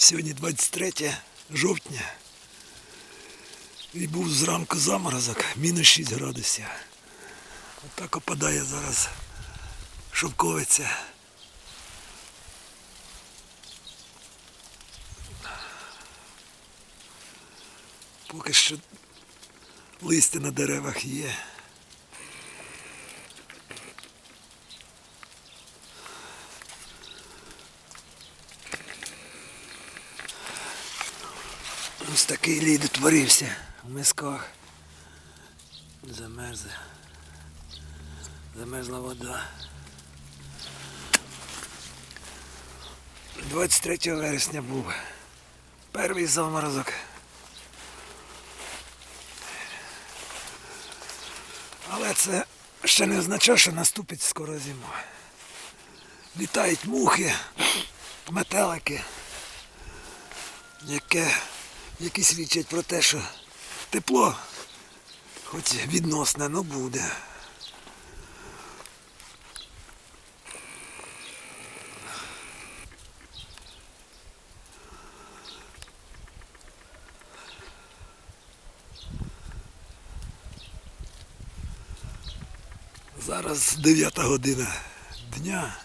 Сьогодні 23 жовтня. І був зранку заморозок, мінус 6 градусів. Отак опадає зараз шовковиця. Поки що листя на деревах є. Ось такий лід утворився в мисках. Замерзла. Замерзла вода. 23 вересня був перший заморозок. Але це ще не означає, що наступить скоро зима. Літають мухи, метелики, яке, які свідчать про те, що тепло, хоч відносне, але буде. Зараз 9 година дня.